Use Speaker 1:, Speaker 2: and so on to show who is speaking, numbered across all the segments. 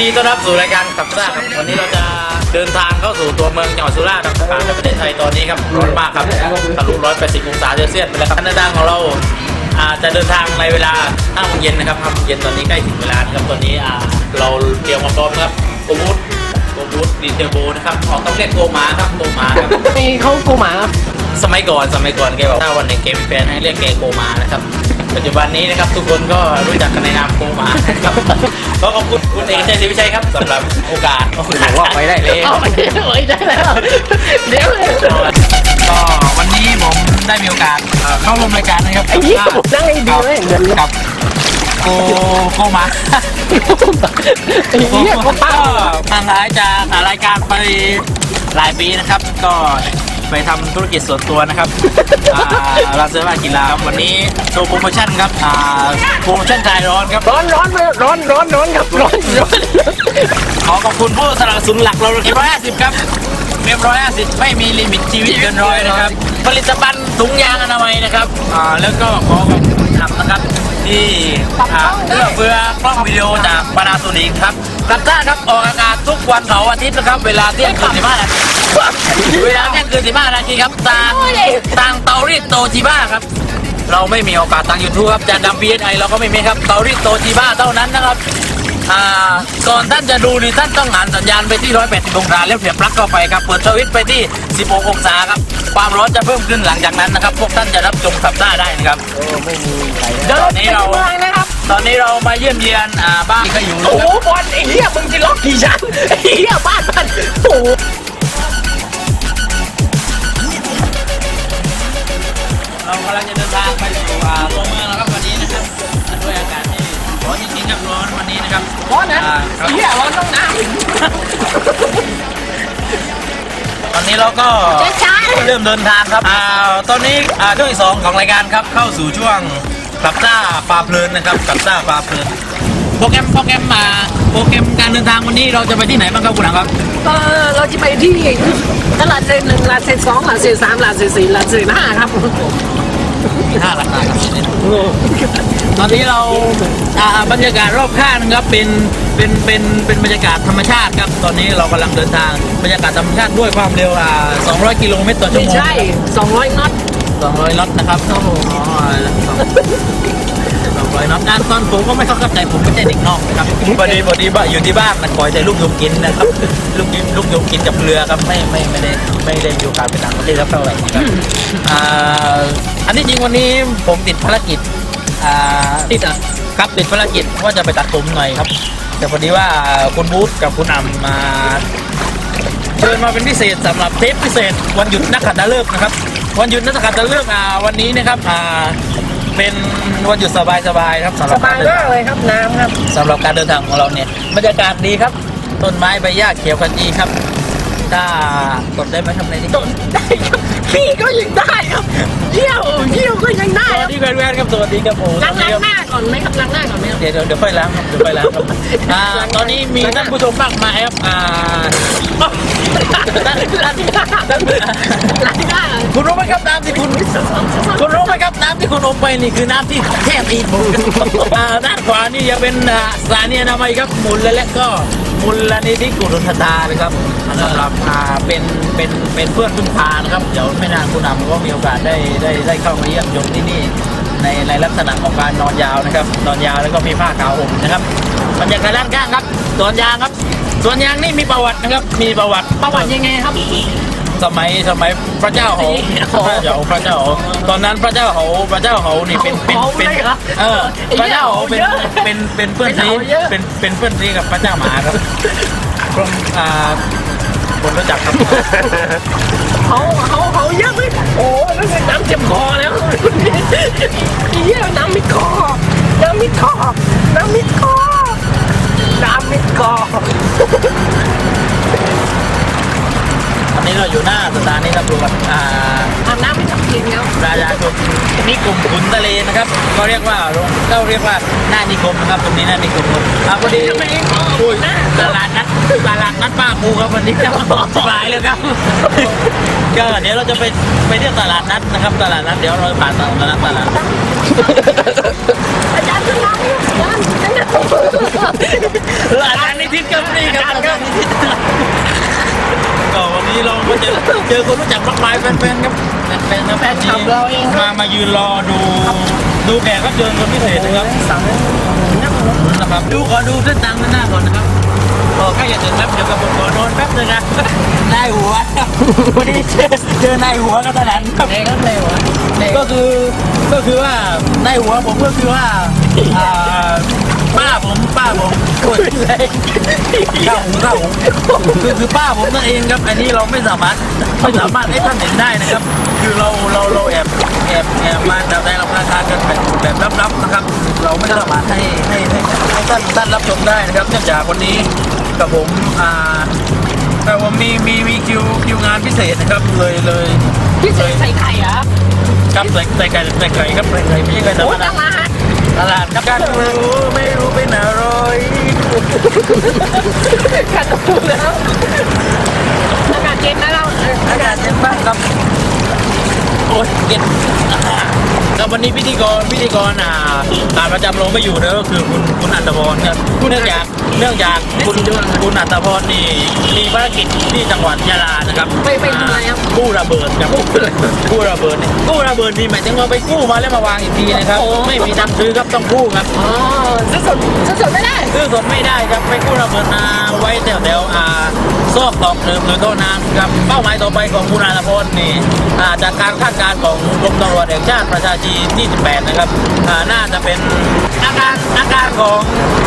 Speaker 1: ดีต้อนรับสู่รายการขับซ่าครับวันนี้เราจะเดินทางเข้าสู่ตัวเมืองจังหวัดสุราษฎร์ครับผ่านในประเทศไทยตอนนี้ครับร้อนมากครับทะลุ180องศาเซลเซียสไปแล้วครับการเดินทางของเราอ่าจะเดินทางในเวลา5โมงเย็นนะครับ5โมงเย็นตอนนี้ใกล้ถึงเวลานะครับตอนนี้อ่าเราเตรียมความพร้อมครับโกบูธโกบูธดีเทลโบนะครับออกต้องเรียกโกมาครับโกมาครับ
Speaker 2: มีเขากูหมาครับ
Speaker 1: สมัยก่อนสมัยก่อนแกบอกถ้าวันหนึ่งแกมีแฟนให้เรียกแกโกมานะครับ ปัจจุบันนี้นะครับทุกคนก็รู้จักกันในนามโกมานะครับก็ขอบคุณคุณเอกชัยศรีวิชัยครับสำหรับโอกาสโอกาสว่าไปได้เลย
Speaker 2: เอาไปเอ้ยได้แล้วเดี๋ยว
Speaker 1: ก็วันนี้ผมได้มีโอกาสเอ่อเข้าร่วมรายการนะครับ
Speaker 2: ไอ้ยี่ผมนั่งให้ดีเลยเงิน
Speaker 1: กับโกโกมา
Speaker 2: ไอ้ยี่
Speaker 1: ก็
Speaker 2: เขาป้า
Speaker 1: ทางหายจากรายการไปหลายปีนะครับ ก็ ไปทำธุรกิจส่วนตัวนะครับอ่าเราเซอร์ว่ากีฬาครับวันนี้โชว์โปรโมชั่นครับอ่าโปรโมชั่นคลายร้อนครับ
Speaker 2: ร้อนร้อนไหมร้อนร้อนร้อนครับร้อนร้อน
Speaker 1: ขอขอบคุณผู้สนับสนุนหลักเราเอ็มร้อยห้าสิบครับเอ็มร้อยห้าสิบไม่มีลิมิตชีวิตเกินร้อยนะครับ ผลิตภัณฑ์ถุงยางอนามัยนะครับอ่าแล้วก็ขอขอบคุณทำนะครับ ที่อ่าเพื่อเพื่อกล้องวิดีโอจากปานาโซนิกครับกัตต้าครับออกอากาศทุกวันเสาร์อาทิตย์นะครับ เวลาเที่ยงคืนสิบห้านาทีเวลาเที่ยงคืนสิบห้านาทีครับทางทางเตารีดโตจิบ้าครับ เราไม่มีโอกาสทางยูทูบครับจะดำ PSI เราก็ไม่มีครับเตารีดโตจิบ้าเท่านั้นนะครับ อ่าก่อนท่านจะดูนี่ท่านต้องหันสัญญาณไปที่ 180 องศาแล้วเสียบปลั๊กเข้าไปครับ เปิดสวิตช์ไปที่ 16 องศาครับ ความร้อนจะเพิ่มขึ้นหลังจากนั้นนะครับ พวกท่านจะรับชมสับได้ได้นะครับ
Speaker 2: เดี๋ยว
Speaker 1: ตอนนี้เรา
Speaker 2: เมืองนะครับ
Speaker 1: ตอนนี้เรามาเยี่ยมเยียนอ่าบ้านที่เขาอยู่นะ
Speaker 2: โอ้
Speaker 1: ค
Speaker 2: โห
Speaker 1: รับ
Speaker 2: บอลไอ้เหี้ยมึงจะล็อกกี่ชั้นไอ้เหี้ยบ้านมันโอ้โห
Speaker 1: เรากำลังจะเดินทางไปสู่อ่าตัวเมืองแล้วครับวันนี้นะครับด้วยอากาศที่ร้อนจริงๆครับร้อนวั นนี้นะครับ
Speaker 2: ร้อนนะ
Speaker 1: อ่าค
Speaker 2: ไอ้
Speaker 1: รับ
Speaker 2: เหี้ยร้อนต้องน้
Speaker 1: ตอนนี้เราก็ำ
Speaker 2: ช้า
Speaker 1: เริ่มเดินทางครับอ่าตอนนี้อ่าช่วงที่สองของรายการครับเข้าสู่ช่วงกลับซ่าปลาเพลินนะครับกลับซ่าปลาเพลินโปรแกรมโปรแกรมมาโปรแกรมการเดินทางวันนี้เราจะไปที่ไหนบ้างครับคุณหลังครับ
Speaker 2: เออเราจะไปที่ตลาดเซนหนึ่งลาดเซนสองลาดเซนสามลาดเซนสี่ลาดเซนห้าครับ
Speaker 1: มี ห้าราคาครับตอนนี้เราอ่าบรรยากาศรอบข้างนะครับเป็นเป็นเป็นเป็นบรรยากาศธรรมชาติครับตอนนี้เรากำลังเดินทางบรรยากาศธรรมชาติด้วยความเร็วอ่า200 กิโลเมตรต่อชั่ว
Speaker 2: ไม่
Speaker 1: โมง
Speaker 2: ใช่ 200น็อต
Speaker 1: 200น็อตนะครับ
Speaker 2: โอ้โห
Speaker 1: อ๋อสองร้อยน็อตงานตอนผมก็ไม่เข้าใจผมไม่ใช่เด็กนอกนะครับพอดีพอดีบ้าอยู่ที่บ้านมันคอยแต่ลูกยมกินนะครับลูกยมลูกยมกินกับเรือครับไม่ไม่ไม่ได้ไม่ได้มีโอกาสไปต่างประเทศสักเท่าไหร่นะครับอ่าอันนี้จริงวันนี้ผมติดภารกิจอ่า
Speaker 2: ติดอะ
Speaker 1: ครับติดภารกิจว่าจะไปตัดผมหน่อยครับ แต่พอดีว่าคุณบูธกับคุณอำมาเชิญมาเป็นพิเศษสำหรับเทปพิเศษวันหยุดนักขัตฤกษ์นะครับวันหยุดนักขัตฤกษ์อ่าวันนี้นะครับอ่า เป็นวันหยุดสบายๆครับสำห
Speaker 2: ส
Speaker 1: รับกา
Speaker 2: บารย
Speaker 1: เดิน
Speaker 2: มากเลยครับน้ำครับ
Speaker 1: สำหรับการเดินทางของเราเนี่ยบรรยากาศดีครับ ต้นไม้ใบหญ้าเขียวขจีครับ ถ้ากดได้ไหมทำอะไรนี่
Speaker 2: ตนได้ครับขี้ก็ยังได้ครับเยี่ยวเยี่ยวก็ยังได้
Speaker 1: ส
Speaker 2: ค
Speaker 1: วั
Speaker 2: รั
Speaker 1: ส
Speaker 2: บ
Speaker 1: ดีแวนๆครับสวัสดีครับผม
Speaker 2: ล้างล้างหน้า ก่อนไหมครับล้างหน้าก่อนไหมครับ
Speaker 1: เดี๋ยวเดี๋ยวเดี๋ยวค่อยล้างครับเดี๋ยวค่อยล้างครับอ่าตอนนี้มีท่านผู้ชมมากมายครับอ่า
Speaker 2: ล้างหน้าล้างหน้า
Speaker 1: คุณรู้ไหมครับน้ำที่คุณคุณรู้ไหมครับน้ำที่คุณอมไปนี่คือน้ำที่แค่ตีนผมอ่าด้านขวานี่จะเป็นอ่าสถานีอนามัยครับมูลและก็มูลนิธิกุลธตานะครับสำหรับอ่าเป็นเป็นเป็นเพื่อนพึ่งพานะครับเดี๋ยวไม่นานคุณนำก็มีโอกาสได้ได้ได้เข้ามาเยี่ยมชมที่นี่ ในในลักษณะของการนอนยาวนะครับ นอนยาวแล้วก็มีผ้าขาวห่มนะครับบรรยากาศด้านข้างครับสวนยางครับสวนยางนี่มีประวัตินะครับ มีประวัติ
Speaker 2: ประวัติยังไงครับ
Speaker 1: สมัยสมัยพระเจ้าเขาพระเจ้าพระเจ้าเขาตอนนั้นพระเจ้าเขาพระเจ้าเขานี่เป็นเป็น
Speaker 2: เขา
Speaker 1: เป็น
Speaker 2: เลยเหรอ
Speaker 1: เออพระเจ้าเขาเป็น
Speaker 2: เยอะ
Speaker 1: เป็นเป็นเพื่อนซี
Speaker 2: เขาเยอะ
Speaker 1: เป็นเป็นเพื่อนซีกับพระเจ้าหมาครับคนอ่าคนรู้จักครับ
Speaker 2: เขาเขาเขาเยอะไหมโอ้รู้สึกน้ำเจ็บคอแล้ว เยี่ยน้ำมิดคอน้ำมิดคอน้ำมิดคอน้ำมิดคอ
Speaker 1: อันนี้เราอยู่หน้าสถานีตำรวจอ่า
Speaker 2: อาบน้ำไม่ทำกินครับ
Speaker 1: ราชาชนนิคมขุนทะเลนะครับ ก็เรียกว่าเราเรียกว่าหน้านิคมนะครับตรงนี้หน้านิคมครับอ่าพอดี
Speaker 2: ไม
Speaker 1: อุ้ยตลาดนัดตลาดนัดป้าปูครับวันนี้จะสบายเลยครับก็เดี๋ยวเราจะไปไปเที่ยวตลาดนัดนะครับ ตลาดนัดเดี๋ยวเราผ่านตลาดนัดตลาดนัด
Speaker 2: อาจารย์ขึ้นมาอาจารย์
Speaker 1: นิทิศครับนี่ครับอาจารย์นิทิศก็ นนี้เราก็เจอเจอคนรู้จักมากมายแฟนๆครับแฟนๆนะแฟน
Speaker 2: ขับเราเองค
Speaker 1: มา
Speaker 2: รับ
Speaker 1: มายืนรอดู ดูแขกรับเชิญคนพิเศษนะครับ
Speaker 2: สั่ง
Speaker 1: นะครับดูขอดูเส้นทางด้านหน้าก่อนนะครับก็ใกล้จะถึงแล้วเดี๋ยวกับผมขอนอนแป๊บนึงนะนายหัววันนี้เจอเจอนายหัวกันตลาดครับ
Speaker 2: เด็กก็เลยวะเด็ก
Speaker 1: ก็คือก็คือว่านายหัวผมก็คือว่าอ่า ป้าผมป้าผมโอ้ยข้าวหุงข้าวหุงคือคือป้าผมนั่นเองครับอันนี้เราไม่สามารถไม่สามารถให้ท่านเห็นได้นะครับ คือเราเราเราแอบแอบแอบมาแต่ใจเราราคากันแบบแบบลับๆนะครับ เราไม่สามารถให้ให้ให้ให้ท่านท่านรับชมได้นะครับ เนื่องจากวันนี้กับผมอ่าแต่ว่ามีมีมีคิวคิวงานพิเศษนะครับเลยเลย
Speaker 2: พี่เสกใส่ไข่เหรอ
Speaker 1: ครับใส่ใส่ไก่ใส่ไก่ครับใส่ไก่ไม่ใช่ไก่ธร
Speaker 2: โอ้
Speaker 1: รม
Speaker 2: ต
Speaker 1: ดา
Speaker 2: ลาด
Speaker 1: ตลาดครับการไม่รู้ไม่รู้เป็นอะไร
Speaker 2: กัดตูแล้วอากาศเย็นนะเรา
Speaker 1: อากาศเย็นมากครับโอ้ยเย็นแล้ววันนี้พิธีกรพิธีกรอ่าการประจำลงไม่อยู่นะก็คือคุณคุณอัตพรครับเนื่องจากเนื่องจากคุณคุณอัตพรนี่มีภารกิจที่จังหวัดยะลานะครับ
Speaker 2: ไป
Speaker 1: กู้ระเบิดครับกู้ระเบิดนี่กู้ระเบิดนี่หมายถึงว่าไปกู้มาแล้วมาวางอีกทีนะครับ
Speaker 2: โอ้
Speaker 1: ไม่มีตังค์ซื้อครับต้องกู้ครับ
Speaker 2: อ๋อซื้อสดซื้อสดไม่ได้
Speaker 1: ซื้อสดไม่ได้ครับไปกู้ระเบิดมาไว้แถวแถวๆอ่าซอกตอกเดิมหรือโต๊ะน้ำครับเป้าหมายต่อไปของคุณอาณพลนี่อ่าจากการคาดการณ์ของกรมตำรวจแห่งชาติประชาชีที่ 18 นะครับอ่าน่าจะเป็น อาการอาการของ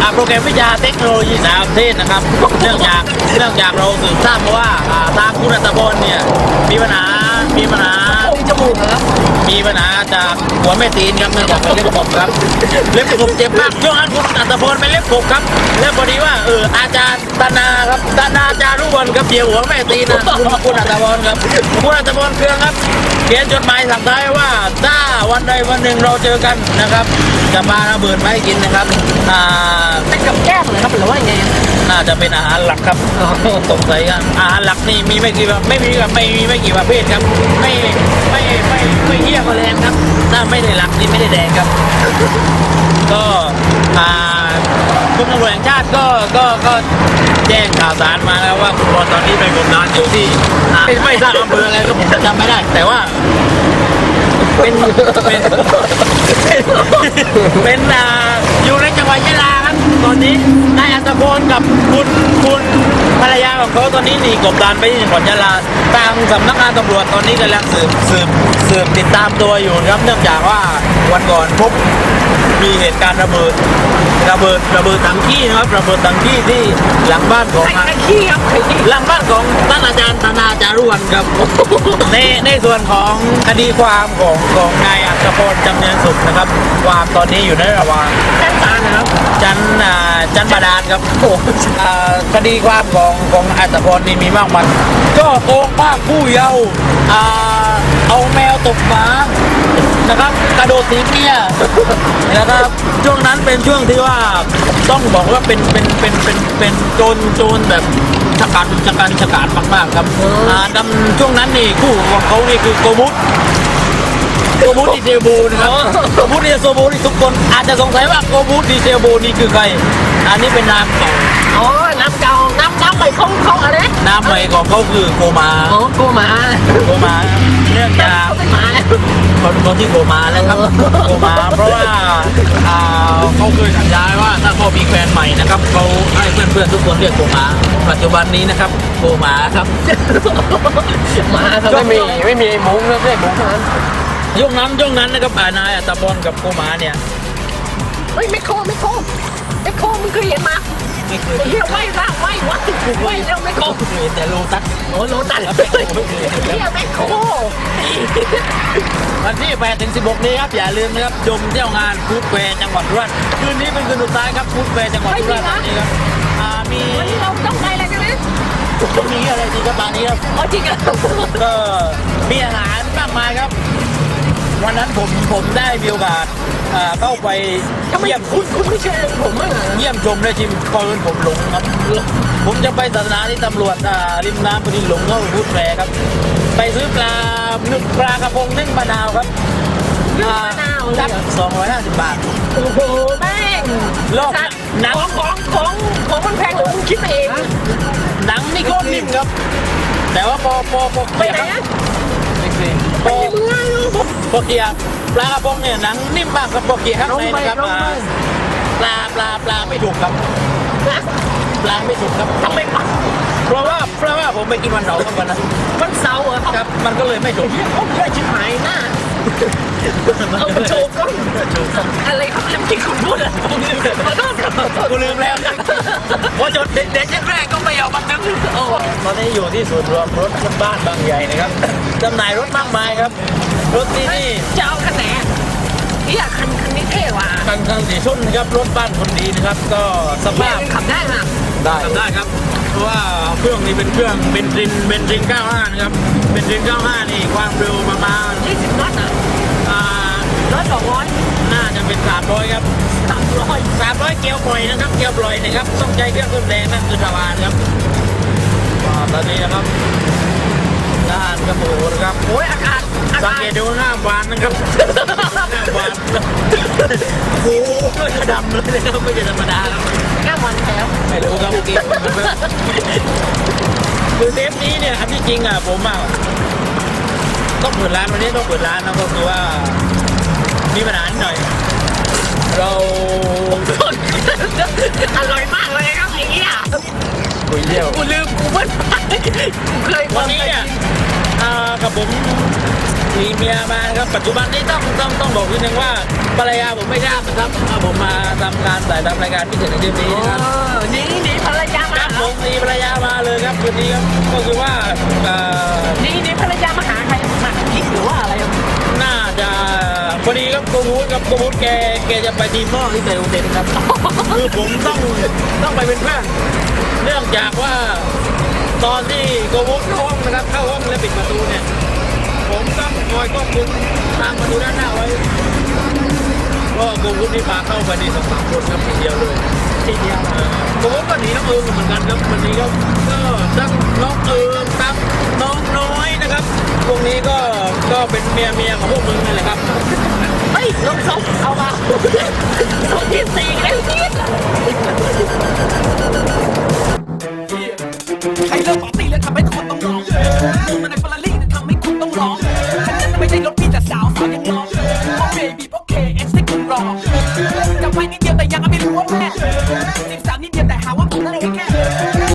Speaker 1: อ่าโปรแกรมวิทยาเทคโนโลยีสารสนเทศนะครับ เนื่องจากเนื่องจากเราสืบทราบมาว่าอ่าทางคุณอัตบลเนี่ยมีปัญหามีปัญหา
Speaker 2: จมูกเหรอ
Speaker 1: มีปัญหาจากหัวแม่ตีนครับเนื่องจากเป็นเล็บกบครับ เล็บกบเจ็บมากช่วงนั้นคุณอัตพลเป็นเล็บกบครับ แล้วพอดีว่าเอออาจารย์ตนาครับตนาจารุวรรณครับเหยียบหัวแม่ตีนนะคุณคุณอัตพลครับคุณอัตพลเครื่องครับเขียนจดหมายสั่งท้ายว่าถ้าวันใดวันหนึ่งเราเจอกันนะครับจะมาระเบิดมาให้กินนะครับอ่า
Speaker 2: เป็นกับแก้มเหรอครับหรือว่ายังไง
Speaker 1: น่าจะเป็นอาหารหลักครับสงสัยครับอาหารหลักนี่มีไม่กี่แบบไม่มีแบบไม่มีไม่กี่ประเภทครับ ไม่ไม่ไม่ไม่เหี้ยแมลงครับ ถ้าไม่ได้หลักนี่ไม่ได้แดงครับ ก็อ่าคุณตำรวจแห่งชาติก็ก็ก็แจ้งข่าวสารมาแล้วว่าคุณบอลตอนนี้ไปกบดานอยู่ที่อ่าไม่ไม่ทราบอำเภออะไรก็ผมจำไม่ได้ แต่ว่าเป็นเป็นเป็นอ่าอยู่ในจังหวัดยะลาครับ ตอนนี้นายอัศพลกับคุณคุณภรรยาของเขาตอนนี้หนีกบดานไปที่จังหวัดยะลาทางสำนักงานตำรวจตอนนี้กำลังสืบสืบสืบติดตามตัวอยู่ครับเนื่องจากว่าวันก่อนพบมี เหตุการณ์ระเบิดระเบิดระเบิดถังขี้นะครับระเบิดถังขี้ที่หลังบ้านของ
Speaker 2: ไข่ไข่ขี้ครับไข่ขี้
Speaker 1: หลังบ้านของท่านอาจารย์ธนาจารุวรรณครับ ในในส่วนของคดีความของของนายอัศพรจำเนียนสุขนะครับ ความตอนนี้อยู่ในระหว่าง
Speaker 2: แก้มตานะครับ
Speaker 1: จันอ่าจันบาดาลครับโอ้อ่าคดีความของของอัศพรนี่มีมากมายก็โกงภาคผู้เยาว์อ่า เอาแมวตกหมานะครับกระโดดถีบเมียนะครับช่วงนั้นเป็นช่วงที่ว่าต้องบอกว่าเป็นเป็นเป็นเป็นเป็นโจรโจรแบบชะกันชะกันชะกันมากๆครับอ่าดำช่วงนั้นนี่คู่ของเขานี่คือโกมุต โกบูดีเซลโบนะครับโกบูดีเซลโบนี่ทุกคนอาจจะสงสัยว่าโกบูดีเซลโบนี่คือใคร อันนี้เป็นนามของ
Speaker 2: อ๋อน้ำเก่าน้ำน้ำใหม่เขาเขาอะไร
Speaker 1: นามใหม่ของเขาคือโกมา
Speaker 2: อ๋อกูหมา
Speaker 1: โกมาเนื่องจาก
Speaker 2: เขาเป็นหมา
Speaker 1: คนคนที่โกมาแล้วครับโกมาเพราะว่าอ่าเขาเคยสัญญาไว้ว่าถ้าเขามีแฟนใหม่นะครับเขาให้เพื่อนๆทุกคนเรียกโกมา ปัจจุบันนี้นะครับโกมาครับ
Speaker 2: หมาเขาไม่มีไม่มีไอ้มุ้งนะไม่ใช่มุ้งเท่านั้น
Speaker 1: ยุคนั้นยุคนั้นนะครับอ่านายอัตบอลกับโกมาเนี่ย
Speaker 2: เฮ้ยไม่โคไม่โคไม่โคมึงเคยเห็นมา
Speaker 1: ไม่เคย
Speaker 2: ไอ้เหี้ยไม่ร่างไม่วะไม่แล้วไม่โค
Speaker 1: เคยแต่โลตัส
Speaker 2: โอ้โลตัน
Speaker 1: ครับ
Speaker 2: ไอ้
Speaker 1: ไม่เคยไม่เคย
Speaker 2: เหี้ยไม่โค
Speaker 1: วันที่8ถึง16 นี้ครับอย่าลืมนะครับชมเที่ยวงานฟู้ดแฟร์จังหวัดสุราษฎร์คืนนี้เป็นคืนสุดท้ายครับฟู้ดแฟร์จังหวัดสุราษฎร์ธานีครับอ่ามี
Speaker 2: วันนี้เราต้องไปอะไรกันไหม
Speaker 1: มีอะไรดีครับตอนนี้ครับ
Speaker 2: อ๋อจริงอะ
Speaker 1: ก็มีอาหารมากมายครับ วันนั้นผมผมได้มีโอกาสอ่าเข้าไป
Speaker 2: ทำไม
Speaker 1: เยี่ยม
Speaker 2: คุณคุณไม่เชิญผมบ้างอะ
Speaker 1: เยี่ยมชมและชิมพอเป็นผมหลงครับ ผมจะไปศาสนาที่ตำรวจอ่าริมน้ำพอดีหลงเข้าฟู้ดแฟร์ครับ ไปซื้อปลาหนึ่งปลากระพงนึ่งมะนาวครับ
Speaker 2: นึ่งมะนาวเลย
Speaker 1: ครับ
Speaker 2: เหรอ
Speaker 1: สองร้อยห้าสิบบาท
Speaker 2: โอ้โหแม่ง
Speaker 1: โลก
Speaker 2: สัตว์
Speaker 1: หนัง
Speaker 2: ของของของของมันแพงหรือมึงคิดเอง
Speaker 1: หนังนี่โคตรนิ่มครับ แต่ว่าพอพอพอ
Speaker 2: ไป
Speaker 1: เกลี่ย
Speaker 2: ไหน
Speaker 1: ครับ
Speaker 2: อะ
Speaker 1: พอพอเกียปลากระพงเนี่ยหนังนิ่มมากครับโปเกี่ยข้างในนะครับปลาปลาปลาไม่ถูกครับปลาไม่ถูกครับ
Speaker 2: ทำไม
Speaker 1: เพราะว่าเพราะว่าผมไปกินวันเสาร์ครับวันนั้น
Speaker 2: มันเสาร์เหรอ
Speaker 1: ครับ มันก็เลยไม่ถูก
Speaker 2: โอ้ยชิบหายหน้า เอามาโชว์กล้องอะไรครับน้ำจิ้มคุณพูดอะขอโทษครับขอโทษ
Speaker 1: กูลืมแล้วพอจดเด็ดๆแรกๆก็ไม่เอามาตึงโอ้ตอนนี้อยู่ที่ศูนย์รวมรถบ้านบางใหญ่นะครับจำหน่ายรถมากมายครับ รถที่นี่
Speaker 2: จะเอาคันไหนนี่อยากคันคันนี้เท่ว่ะ
Speaker 1: คันคันสีชุ่นนะครับรถบ้านคนดีนะครับ ก็ส
Speaker 2: แม่
Speaker 1: ภาพ
Speaker 2: ขับได้มา
Speaker 1: ได้ทำได้ครับเพราะว่าเครื่องนี้เป็นเครื่องเบนซินเบนซิน95นะครับเบนซิน95นี่ความเร็วประมาณ
Speaker 2: 20น็อตอะ
Speaker 1: อ่า
Speaker 2: ร้อยสองร้อย
Speaker 1: น่าจะเป็น300ครับ
Speaker 2: สามร้อย
Speaker 1: 300เกียวปล่อยนะครับ เกียวปล่อยนะครับ ต้องใช้เครื่องต้นแรงนั่นคือชาวานครับอ่าตอนนี้นะครับด้านกระโปรงนะครับ
Speaker 2: โอ้ยอากาศอา
Speaker 1: สัง
Speaker 2: กาศ
Speaker 1: เกตดูหน้าบานนะครับหน้าบานโอ้โหกระดำเลยนะครับไม่ใช่ธรรมดาครับ
Speaker 2: แก้มันแล้ว
Speaker 1: ไม่รู้ครับเกมมันแบบคือเทปนี้เนี่ยอันที่จริงอะผมอะต้องเปิดร้านวันนี้ต้องเปิดร้านนะก็คือว่า มีปัญหานิดหน่อย เรา
Speaker 2: อร่อยมากเลยครับไอ้เหี้ย
Speaker 1: คุยเที่ยว
Speaker 2: กูลืมกูเพิ่งกูเคย
Speaker 1: วันนี้เนี่ยอ่ากับผมมีเมียมานะครับ ปัจจุบันนี้ต้องต้องต้องบอกนิดนึงว่าภรรยาผมไม่ทราบนะครับว่าผมมาทำการถ่ายทำรายการพิเศษในเทปนี้
Speaker 2: เอ
Speaker 1: นะครับ
Speaker 2: อหนี่นี่ภรรยา
Speaker 1: ค
Speaker 2: มา
Speaker 1: รับผมมีภรรยามาเลยครับคืนนี้ครับก็คือว่าเอ่อ
Speaker 2: นี่นี่ภรรยามาหาใครมาหากิ๊กหรือว่าอะไร
Speaker 1: น่าจะ พอดีครับโกวูดครับโกวูดแกแกจะไปทีมนอกที่เตลเต็นครับ คือผมต้องต้องไปเป็นเพื่อนเนื่องจากว่าตอนที่โกวูดเข้าห้องนะครับเข้าห้องแล้วปิดประตูเนี่ย ผมต้องคอยควบคุมทางประตูด้านหน้าไว้ก็โกวูดนี่พาเข้าไปในสองสามคนครับทีเดียวเลย
Speaker 2: ทีเดียว
Speaker 1: เอ่อโกวูดก็หนีน้องเอิงเหมือนกันครับวันนี้ก็ก็ทั้งน้องเอิงทั้งน้องน้อยนะครับพวกนี้ก็ก็เป็นเมียเมียของพวกมึงนั่นแหละครับ
Speaker 2: เฮ้ย ลงศพเอามาศพที่สี่แล้วพี่
Speaker 3: ใครเริ่มปาร์ตี้แล้วทำให้